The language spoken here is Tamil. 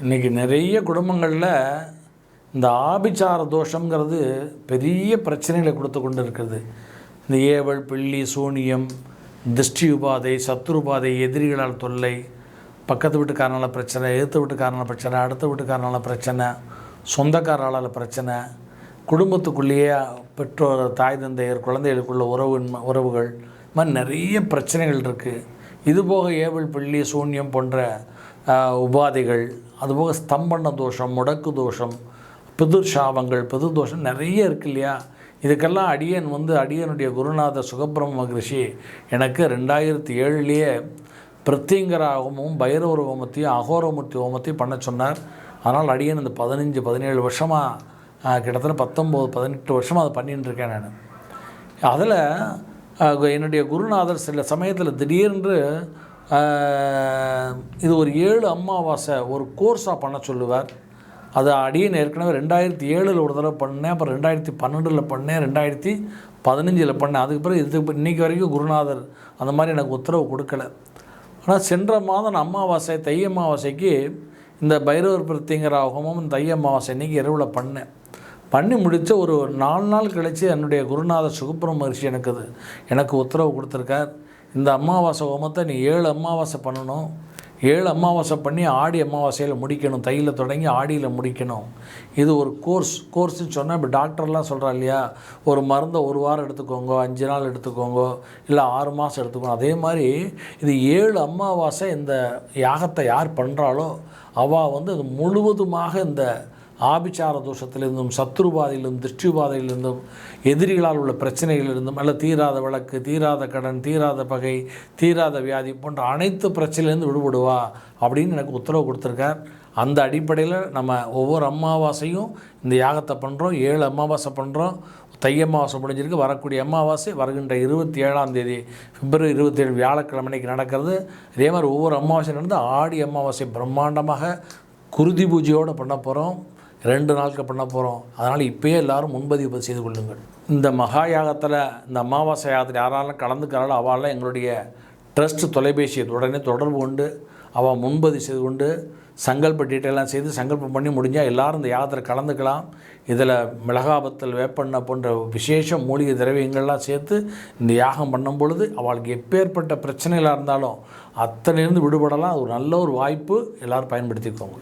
இன்றைக்கி நிறைய குடும்பங்களில் இந்த ஆபிச்சார தோஷங்கிறது பெரிய பிரச்சனைகளை கொடுத்து கொண்டு இருக்கிறது. இந்த ஏவல் பிள்ளி சூனியம் திருஷ்டி உபாதை சத்ருபாதை எதிரிகளால் தொல்லை பக்கத்து வீட்டுக்காரனால் பிரச்சனை எதிர்த்து வீட்டுக்காரனால் பிரச்சனை அடுத்த வீட்டுக்காரனால் பிரச்சனை சொந்தக்காரனால பிரச்சனை குடும்பத்துக்குள்ளேயே பெற்றோர் தாய் தந்தையர் குழந்தைகளுக்குள்ள உறவு உறவுகள் இது மாதிரி நிறைய பிரச்சனைகள் இருக்குது இதுபோக ஏவல் பிள்ளி சூன்யம் போன்ற உபாதைகள் அதுபோக ஸ்தம்பன தோஷம் முடக்கு தோஷம் பிதுர் பிது தோஷம் நிறைய இருக்கு இல்லையா? இதுக்கெல்லாம் அடியன் வந்து அடியனுடைய குருநாத சுகபிரம்ம மகரிஷி எனக்கு ரெண்டாயிரத்தி ஏழுலேயே பிரத்திங்கர ஹோமமும் பைரவர் ஹோமத்தையும் அகோரமூர்த்தி ஹோமத்தையும் பண்ண சொன்னார். அதனால் அடியன் இந்த பதினஞ்சு பதினேழு வருஷமாக கிட்டத்தட்ட பத்தொம்போது பதினெட்டு வருஷமாக அதை பண்ணிகிட்டு இருக்கேன் நான். அதில் என்னுடைய குருநாதர் சில சமயத்தில் திடீரென்று இது ஒரு ஏழு அம்மாவாசை ஒரு கோர்ஸாக பண்ண சொல்லுவார். அது அடியன் ஏற்கனவே ரெண்டாயிரத்தி ஏழில் ஒரு தடவை பண்ணேன் அப்புறம் ரெண்டாயிரத்தி பன்னெண்டில் பண்ணேன் ரெண்டாயிரத்தி பதினஞ்சில் பண்ணேன். அதுக்கு பிறகு இதுக்கு இன்றைக்கி வரைக்கும் குருநாதர் அந்த மாதிரி எனக்கு உத்தரவு கொடுக்கல. ஆனால் சென்ற மாதம் அமாவாசை தை அமாவாசைக்கு இந்த பைரவர் பிரத்திங்கிற ஹோமம் தை அமாவாசை இன்னைக்கு இரவில் பண்ணேன். பண்ணி முடித்து ஒரு நாலு நாள் கழித்து என்னுடைய குருநாதர் சுகப்புரம் மகிழ்ச்சி எனக்கு அது எனக்கு உத்தரவு கொடுத்துருக்கார். இந்த அமாவாசை ஹோமத்தை நீ ஏழு அமாவாசை பண்ணணும். ஏழு அமாவாசை பண்ணி ஆடி அமாவாசையில் முடிக்கணும். தையில் தொடங்கி ஆடியில் முடிக்கணும். இது ஒரு கோர்ஸ் கோர்ஸ்னு சொன்னால் இப்போ டாக்டர்லாம் சொல்கிறா இல்லையா? ஒரு மருந்தை ஒரு வாரம் எடுத்துக்கோங்க அஞ்சு நாள் எடுத்துக்கோங்க இல்லை ஆறு மாதம் எடுத்துக்கோங்க. அதே மாதிரி இது ஏழு அமாவாசை இந்த யாகத்தை யார் பண்ணுறாளோ அவள் வந்து அது முழுவதுமாக இந்த ஆபிச்சார தோஷத்திலிருந்தும் சத்ருபாதையிலிருந்தும் திருஷ்டிபாதையிலிருந்தும் எதிரிகளால் உள்ள பிரச்சனைகளிலிருந்தும் அல்ல தீராத வழக்கு தீராத கடன் தீராத பகை தீராத வியாதி போன்ற அனைத்து பிரச்சனையிலேருந்து விடுபடுவா அப்படின்னு எனக்கு உத்தரவு கொடுத்துருக்கார். அந்த அடிப்படையில் நம்ம ஒவ்வொரு அமாவாசையும் இந்த யாகத்தை பண்ணுறோம் ஏழு அமாவாசை பண்ணுறோம் தை அமாவாசை முடிஞ்சிருக்கு. வரக்கூடிய அமாவாசை வருகின்ற இருபத்தி ஏழாம் தேதி பிப்ரவரி இருபத்தி ஏழு வியாழக்கிழமைக்கு நடக்கிறது. அதே மாதிரி ஒவ்வொரு அமாவாசை நடந்து ஆடி அமாவாசை பிரம்மாண்டமாக குருதி பூஜையோடு பண்ண போகிறோம் ரெண்டு நாட்கள் பண்ண போகிறோம் அதனால் இப்போயே எல்லாரும் முன்பதிவு செய்து கொள்ளுங்கள். இந்த மகா யாகத்தில் இந்த அமாவாசை யாகத்தில் யாராலும் கலந்துக்கிறாளோ அவளால் எங்களுடைய ட்ரஸ்ட் தொலைபேசியை உடனே தொடர்பு கொண்டு அவள் முன்பதிவு செய்து கொண்டு சங்கல்ப டீட்டெயிலாம் செய்து சங்கல்பம் பண்ணி முடிஞ்சால் எல்லோரும் இந்த யாகத்தில் கலந்துக்கலாம். இதில் மிளகாபத்தல் வேப்பண்ணை போன்ற விசேஷ மூலிகை திரவியங்கள்லாம் சேர்த்து இந்த யாகம் பண்ணும் பொழுது அவளுக்கு எப்பேற்பட்ட பிரச்சனைகளாக இருந்தாலும் அத்தனையிலேருந்து விடுபடலாம். ஒரு நல்ல ஒரு வாய்ப்பு. எல்லோரும் பயன்படுத்திக்கோங்க.